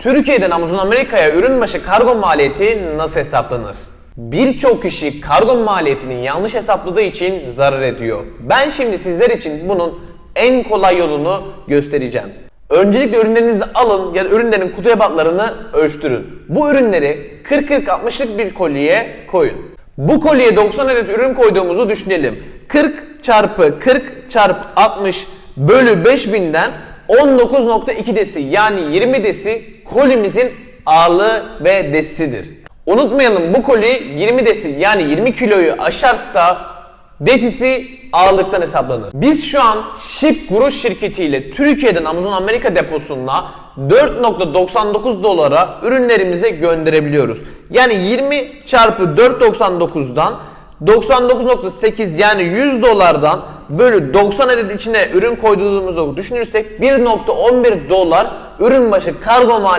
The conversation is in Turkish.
Türkiye'den Amazon Amerika'ya ürün başı kargo maliyeti nasıl hesaplanır? Birçok kişi kargo maliyetini yanlış hesapladığı için zarar ediyor. Ben şimdi sizler için bunun en kolay yolunu göstereceğim. Öncelikle ürünlerinizi alın ya da ürünlerin kutu ebatlarını ölçtürün. Bu ürünleri 40-40-60'lık bir kolyeye koyun. Bu kolyeye 90 adet ürün koyduğumuzu düşünelim. 40 çarpı 40 çarpı 60 bölü 5000'den 19.2 desi yani 20 desi kolimizin ağırlığı ve desisidir. Unutmayalım bu koli 20 desi yani 20 kiloyu aşarsa desisi ağırlıktan hesaplanır. Biz şu an Ship Guru şirketiyle Türkiye'den Amazon Amerika deposuna 4.99 dolara ürünlerimizi gönderebiliyoruz. Yani 20 çarpı 4.99'dan 99.8 yani 100 dolardan bölü 90 adet içine ürün koyduğumuzu düşünürsek 1.11 dolar ürün başı kargo maliyeti